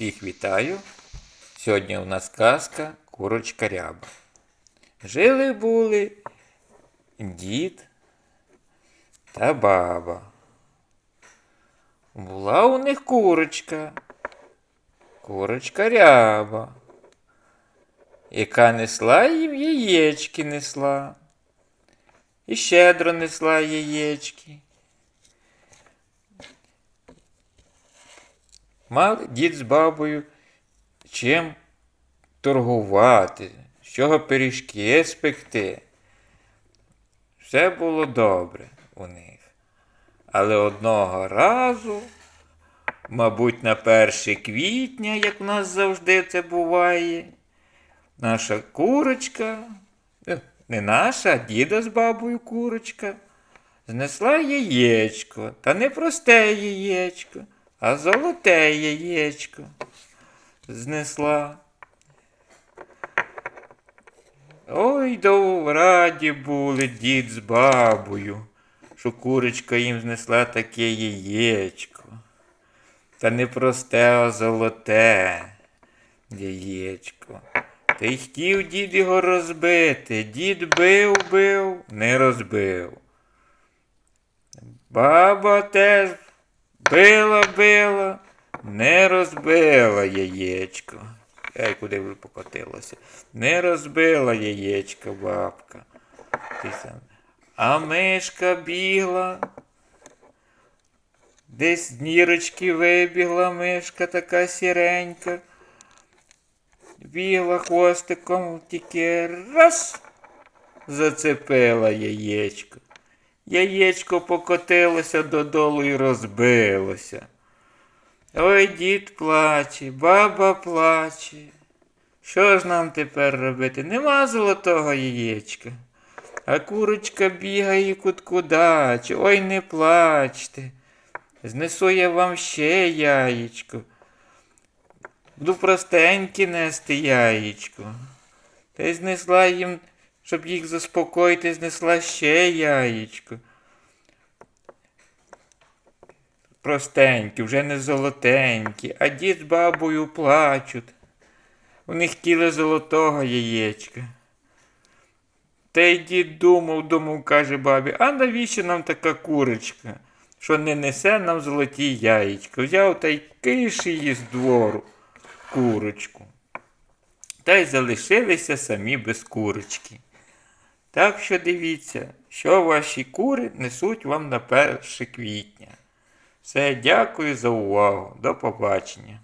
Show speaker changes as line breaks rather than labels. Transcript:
Всіх вітаю. Сьогодні у нас казка Курочка Ряба. Жили були дід та баба. Була у них курочка, курочка ряба, яка несла їм яєчки несла. І щедро несла яєчки. Мав дід з бабою чим торгувати, з чого пиріжки спекти. Все було добре у них. Але одного разу, мабуть, на 1 квітня, як в нас завжди це буває, наша курочка, е, не наша, а діда з бабою курочка, знесла яєчко, та не просте яєчко, а золоте яєчко знесла. Ой, до раді були дід з бабою, що курочка їм знесла таке яєчко. Та не просте, а золоте яєчко. Та й хотів дід його розбити. Дід бив, бив, не розбив. Баба теж била, била, не розбила яєчко. Ей, куди ви покотилося? Не розбила яєчко бабка. А мишка бігла. Десь з нірочки вибігла мишка така сіренька. Бігла хвостиком, тільки раз зацепила яєчко. Яєчко покотилося додолу і розбилося. Ой, дід плаче, баба плаче. Що ж нам тепер робити? Нема золотого яєчка. А курочка бігає куткудаче. Ой, не плачте. Знесу я вам ще яєчко. Буду простеньке нести яєчко. Та й знесла їм, щоб їх заспокоїти, знесла ще яєчко. Простенькі, вже не золотенькі, а дід з бабою плачуть. Вони хотіли золотого яєчка. Та й дід думав, думав, каже бабі, а навіщо нам така курочка, що не несе нам золоті яєчка? Взяв та й киш її з двору курочку. Та й залишилися самі без курочки. Так що дивіться, що ваші кури несуть вам на 1 квітня. Все, дякую за увагу. До побачення.